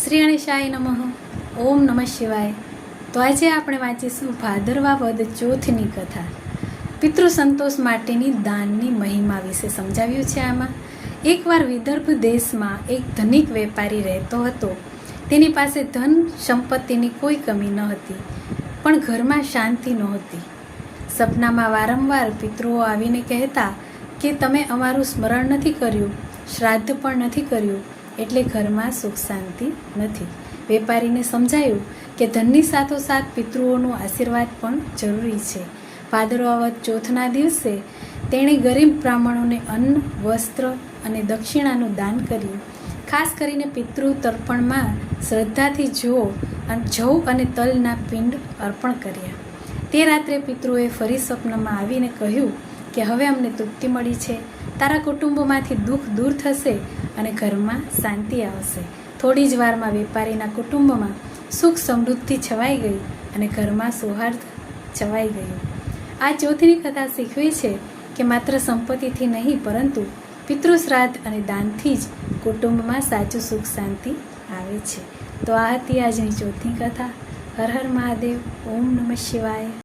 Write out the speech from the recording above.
શ્રી ગણેશાય નમઃ. ઓમ નમઃ શિવાય. તો આજે આપણે વાંચીશું ભાદરવા વદ ચોથની કથા. પિતૃ સંતોષ માટેની દાનની મહિમા વિશે સમજાવ્યું છે આમાં. એકવાર વિદર્ભ દેશમાં એક ધનિક વેપારી રહેતો હતો. તેની પાસે ધન સંપત્તિની કોઈ કમી ન હતી, પણ ઘરમાં શાંતિ નહોતી. સપનામાં વારંવાર પિતૃઓ આવીને કહેતા કે તમે અમારું સ્મરણ નથી કર્યું, શ્રાદ્ધ પણ નથી કર્યું એટલે ઘરમાં સુખ શાંતિ નથી. વેપારીને સમજાયું કે ધનની સાથોસાથ પિતૃઓનો આશીર્વાદ પણ જરૂરી છે. ભાદરવાવત ચોથના દિવસે તેણે ગરીબ બ્રાહ્મણોને અન્ન, વસ્ત્ર અને દક્ષિણાનું દાન કર્યું. ખાસ કરીને પિતૃ તર્પણમાં શ્રદ્ધાથી જુઓ અને જવ અને તલના પિંડ અર્પણ કર્યા. તે રાત્રે પિતૃએ ફરી સ્વપ્નમાં આવીને કહ્યું કે હવે અમને તૃપ્તિ મળી છે. તારા કુટુંબોમાંથી દુઃખ દૂર થશે અને ઘરમાં શાંતિ આવશે. થોડી જ વારમાં વેપારીના કુટુંબમાં સુખ સમૃદ્ધિ છવાઈ ગઈ અને ઘરમાં સૌહાર્દ છવાઈ ગયું. આ ચોથની કથા શીખવી છે કે માત્ર સંપત્તિથી નહીં, પરંતુ પિતૃશ્રાદ્ધ અને દાનથી જ કુટુંબમાં સાચું સુખ શાંતિ આવે છે. તો આ હતી આજની ચોથની કથા. હર હર મહાદેવ. ઓમ નમઃ શિવાય.